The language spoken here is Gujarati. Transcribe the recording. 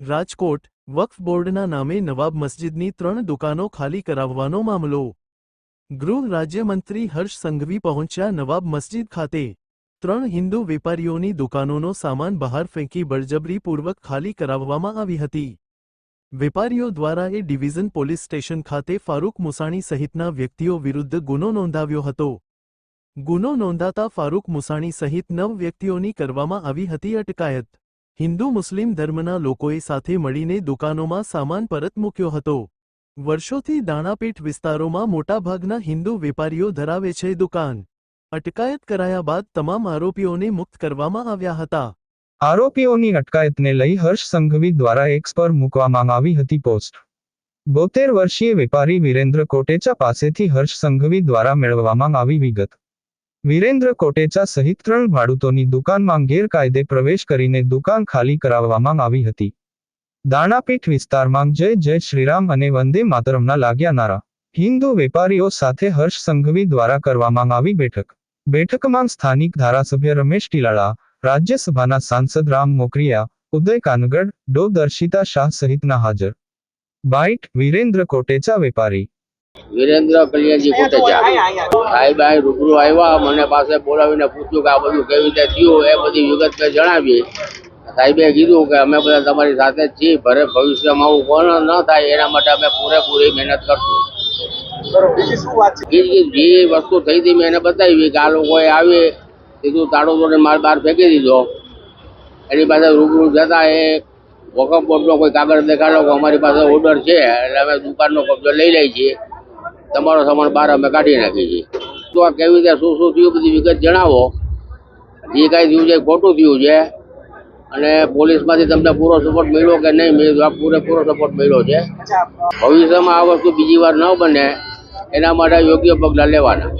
રાજકોટ, વક્ફ બોર્ડના નામે નવાબ મસ્જિદની ત્રણ દુકાનો ખાલી કરાવવાનો મામલો. ગૃહ રાજ્યમંત્રી હર્ષ સંઘવી પહોંચ્યા નવાબ મસ્જિદ ખાતે. ત્રણ હિન્દુ વેપારીઓની દુકાનોનો સામાન બહાર ફેંકી બળજબરીપૂર્વક ખાલી કરાવવામાં આવી હતી. વેપારીઓ દ્વારા એ ડિવિઝન પોલીસ સ્ટેશન ખાતે ફારૂક મુસાણી સહિતના વ્યક્તિઓ વિરુદ્ધ ગુનો નોંધાવ્યો હતો. ગુનો નોંધાતા ફારૂક મુસાણી સહિત નવ વ્યક્તિઓની કરવામાં આવી હતી અટકાયત. હિન્દુ મુસ્લિમ ધર્મના લોકોએ સાથે મળીને દુકાનોમાં સામાન પરત મૂક્યો હતો. વર્ષોથી દાણાપીઠ વિસ્તારોમાં મોટાભાગના હિન્દુ વેપારીઓ ધરાવે છે દુકાન. અટકાયત કરાયા બાદ તમામ આરોપીઓને મુક્ત કરવામાં આવ્યા હતા. આરોપીઓની અટકાયતને લઈ હર્ષ સંઘવી દ્વારા એક્સ પર મૂકવામાં આવી હતી પોસ્ટ. બોતેર વર્ષીય વેપારી વિરેન્દ્ર કોટેચા પાસેથી હર્ષ સંઘવી દ્વારા મેળવવામાં આવી વિગત. વિરેન્દ્ર કોટેચા સહિત ત્રણ ભાડૂતોની દુકાનમાં ગેરકાયદે પ્રવેશ કરીને દુકાન ખાલી કરાવવામાં આવી હતી. દાણાપીઠ વિસ્તારમાં જય જય શ્રીરામ અને વંદે માતરમના લાગ્યા નારા હિન્દુ વેપારીઓ સાથે હર્ષ સંઘવી દ્વારા કરવામાં આવી બેઠક. બેઠકમાં સ્થાનિક ધારાસભ્ય રમેશ ટીલાળા, રાજ્યસભાના સાંસદ રામ મોકરિયા, ઉદય કાનગડ, ડો દર્શિતા શાહ સહિતના હાજર. બાઇટ, વિરેન્દ્ર કોટેચા વેપારી. વિરેન્દ્ર કલ્યાણજી કોટેચા સાહેબ આ રૂબરૂ આવ્યા મને પાસે બોલાવીને પૂછ્યું કે આ બધું કેવી રીતે થયું એ બધી વિગત મેં જણાવી. સાહેબે કીધું કે અમે બધા તમારી સાથે જ છીએ ભરે ભવિષ્યમાં આવું કોણ ન થાય એના માટે અમે પૂરેપૂરી મહેનત કરશું. જે વસ્તુ થઈ હતી મેં એને બતાવી કે આ લોકોએ આવી સીધું તાળો તોડે માલ બહાર ફેંકી દીધો. એની પાસે રૂબરૂ જતા એ વોકમ બોર્ડનો કોઈ કાગળ દેખાડો કે અમારી પાસે ઓર્ડર છે એટલે અમે દુકાનનો કબજો લઈ લઈએ છીએ. તમારો સામાન બહાર અમે કાઢી નાખીએ છીએ તો આ કેવી રીતે શું શું થયું બધી વિગત જણાવો. જે કાંઈ થયું છે ખોટું થયું છે. અને પોલીસમાંથી તમને પૂરો સપોર્ટ મળ્યો કે નહીં મળ્યો આ પૂરેપૂરો સપોર્ટ મળ્યો છે. ભવિષ્યમાં આ વસ્તુ બીજી વાર ન બને, એના માટે યોગ્ય પગલાં લેવાના.